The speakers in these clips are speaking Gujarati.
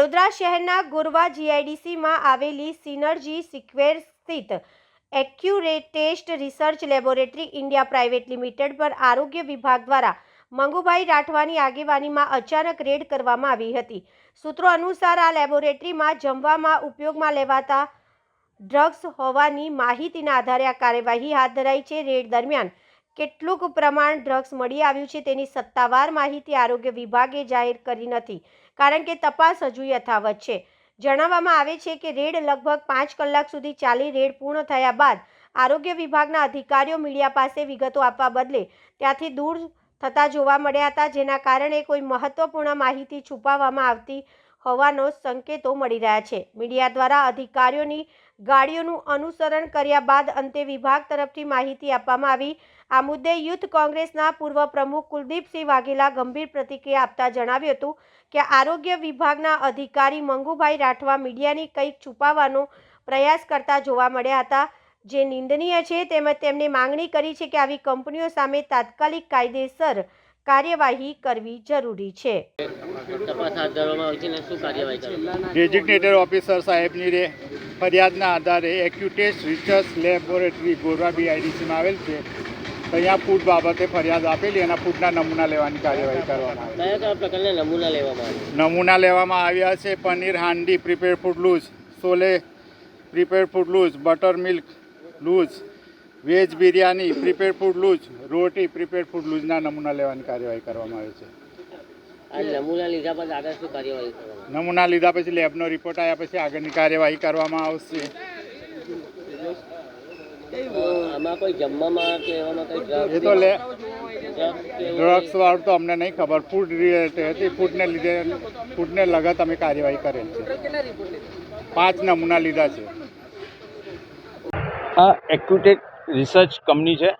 વડોદરા શહેરના ગોરવા જીઆઈડીસીમાં આવેલી સિનર્જી સિક્વેર સ્થિત Accutest research laboratory India private limited પર આરોગ્ય વિભાગ દ્વારા મંગુભાઈ રાઠવાની આગેવાનીમાં અચાનક રેડ કરવામાં આવી હતી. સૂત્રો અનુસાર આ લેબોરેટરીમાં જમવામાં ઉપયોગમાં લેવાતા ડ્રગ્સ હોવાની માહિતીના આધારે આ કાર્યવાહી હાથ ધરાઈ છે. રેડ દરમિયાન કેટલુંક પ્રમાણ ડ્રગ્સ મળી આવ્યું છે તેની સત્તાવાર માહિતી આરોગ્ય વિભાગે જાહેર કરી નથી, કારણ કે તપાસ હજુ યથાવત છે. જણાવવામાં આવે છે કે રેડ લગભગ પાંચ કલાક સુધી ચાલી રેડ પૂર્ણ થયા બાદ આરોગ્ય વિભાગના અધિકારીઓ મીડિયા પાસે વિગતો આપવા બદલે ત્યાંથી દૂર થતા જોવા મળ્યા હતા, જેના કારણે કોઈ મહત્વપૂર્ણ માહિતી છુપાવવામાં આવતી હોવાનો સંકેતો મળી રહ્યા છે. મીડિયા દ્વારા અધિકારીઓની ગાડીઓનું અનુસરણ કર્યા બાદ અંતે વિભાગ તરફથી માહિતી આપવામાં આવી. આ મુદ્દે યુથ કોંગ્રેસના પૂર્વ પ્રમુખ કુલદીપસિંહ વાઘેલા ગંભીર પ્રતિક્રિયા આપતા જણાવ્યું હતું કે આરોગ્ય વિભાગના અધિકારી મંગુભાઈ રાઠવા મીડિયાની કંઈક છુપાવવાનો પ્રયાસ કરતા જોવા મળ્યા હતા. જે નિંદનીય છે તેમજ તેમણે માંગણી કરી છે કે આવી કંપનીઓ સામે તાત્કાલિક કાયદેસર કાર્યવાહી કરવી જરૂરી છે. ડેઝિગ્નેટેડ ઓફિસર સાહેબની રે ફરિયાદના આધારે એક્યુટેસ્ટ રિસર્ચ લેબોરેટરી ગોરવા બીઆઈડીસીમાં આવેલ છે. અહીંયા ફૂડ બાબતે ફરિયાદ આપેલી એના ફૂડના નમૂના લેવાની કાર્યવાહી કરવામાં આવી. કયા કયા પ્રકારના નમૂના લેવામાં નમૂના લેવામાં આવ્યા છે paneer handi prepare food loose chole prepare food loose butter milk loose veg biryani prepare food loose roti prepare food લૂઝના નમૂના લેવાની કાર્યવાહી કરવામાં આવે છે. આ નમૂના લીધા બાદ આગળ શું કાર્યવાહી નમૂના લીધા પછી લેબનો રિપોર્ટ આવ્યા પછી આગળની કાર્યવાહી કરવામાં આવશે. એ તો લે ડ્રગ્સ વાળું તો અમને નહીં ખબર. ફૂડ રિલેટેડ હતી. ફૂડને લીધે ફૂડને લગત અમે કાર્યવાહી કરેલ છે. પાંચ નમૂના લીધા છે. આ એક્યુટેટ રિસર્ચ કંપની છે.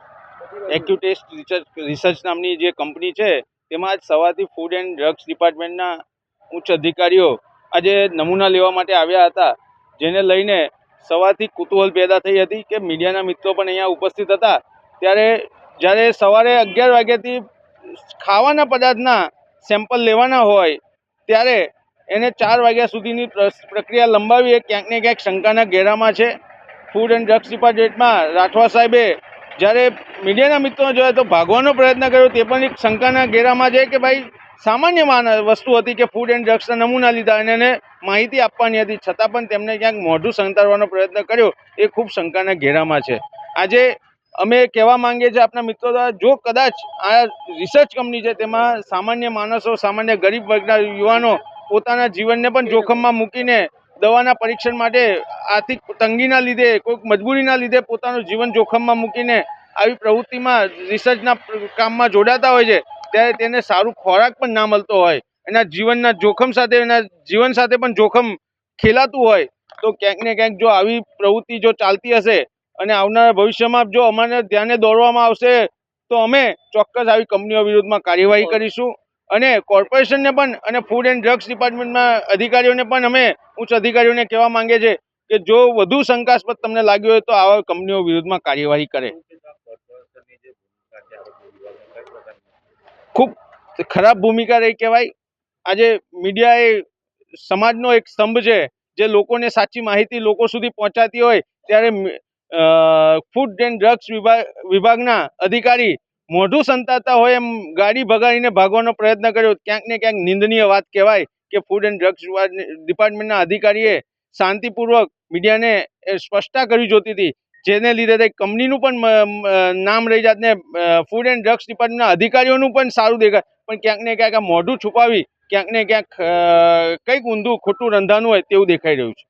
એક્યુટેસ્ટ રિસર્ચ રિસર્ચ નામની જે કંપની છે, તેમાં આજ સવારથી ફૂડ એન્ડ ડ્રગ્સ ડિપાર્ટમેન્ટના ઉચ્ચ અધિકારીઓ આજે નમૂના લેવા માટે આવ્યા હતા, જેને લઈને સવારથી કુતૂહલ પેદા થઈ હતી કે મીડિયાના મિત્રો પણ અહીંયા ઉપસ્થિત હતા. ત્યારે જ્યારે સવારે અગિયાર વાગ્યાથી ખાવાના પદાર્થના સેમ્પલ લેવાના હોય, ત્યારે એને ચાર વાગ્યા સુધીની પ્ર- પ્રક્રિયા લંબાવી એ ક્યાંક ને ક્યાંક શંકાના ઘેરામાં છે. ફૂડ એન્ડ ડ્રગ્સ ડિપાર્ટમેન્ટમાં રાઠવા સાહેબે જ્યારે મીડિયાના મિત્રો જોયા તો ભાગવાનો પ્રયત્ન કર્યો, તે પણ એક શંકાના ઘેરામાં છે કે ભાઈ સામાન્ય માન વસ્તુ હતી કે ફૂડ એન્ડ ડ્રગ્સના નમૂના લીધા અને એને માહિતી આપવાની હતી. છતાં પણ તેમણે ક્યાંક મોઢું સંતાડવાનો પ્રયત્ન કર્યો. એ ખૂબ શંકાના ઘેરામાં છે. આજે અમે કહેવા માંગીએ છીએ આપણા મિત્રો દ્વારા, જો કદાચ આ રિસર્ચ કંપની છે તેમાં સામાન્ય માણસો, સામાન્ય ગરીબ વર્ગના યુવાનો પોતાના જીવનને પણ જોખમમાં મૂકીને દવાના પરીક્ષણ માટે આર્થિક તંગીના લીધે કોઈક મજબૂરીના લીધે પોતાનું જીવન જોખમમાં મૂકીને આવી પ્રવૃત્તિમાં રિસર્ચના કામમાં જોડાતા હોય છે ત્યારે તેને સારું ખોરાક પણ ના મળતો હોય. એના જીવનના જોખમ સાથે એના જીવન સાથે પણ જોખમ ખેલાતું હોય. તો ક્યાંક ને ક્યાંક જો આવી પ્રવૃત્તિ જો ચાલતી હશે અને આવનારા ભવિષ્યમાં જો અમારે ધ્યાને દોરવામાં આવશે તો અમે ચોક્કસ આવી કંપનીઓ વિરુદ્ધમાં કાર્યવાહી કરીશું. અને કોર્પોરેશનને પણ અને ફૂડ એન્ડ ડ્રગ્સ ડિપાર્ટમેન્ટના અધિકારીઓને પણ અમે ઉચ્ચ અધિકારીઓને કહેવા માંગે છે કે જો વધુ શંકાસ્પદ તમને લાગ્યું હોય તો આવા કંપનીઓ વિરુદ્ધમાં કાર્યવાહી કરે. ખૂબ ખરાબ ભૂમિકા રહી કહેવાય. આજે મીડિયા એ સમાજનો એક સ્તંભ છે જે લોકોને સાચી માહિતી લોકો સુધી પહોંચાતી હોય ત્યારે ફૂડ એન્ડ ડ્રગ્સ વિભાગ વિભાગના અધિકારી મોઢું સંતાતા હોય એમ ગાડી ભગાડીને ભાગવાનો પ્રયત્ન કર્યો. ક્યાંક ને ક્યાંક નિંદનીય વાત કહેવાય કે ફૂડ એન્ડ ડ્રગ્સ ડિપાર્ટમેન્ટના અધિકારીએ શાંતિપૂર્વક મીડિયાને સ્પષ્ટતા કરવી જોતી હતી. જેને લીધે તે કંપનીનું પણ નામ રહી જાત ને ફૂડ એન્ડ ડ્રગ્સ ડિપાર્ટમેન્ટના અધિકારીઓનું પણ સારું દેખાય. પણ ક્યાંક ને ક્યાંક આ મોઢું છુપાવી, ક્યાંક ને ક્યાંક કંઈક ઊંધું ખોટું રંધાનું હોય તેવું દેખાઈ રહ્યું છે.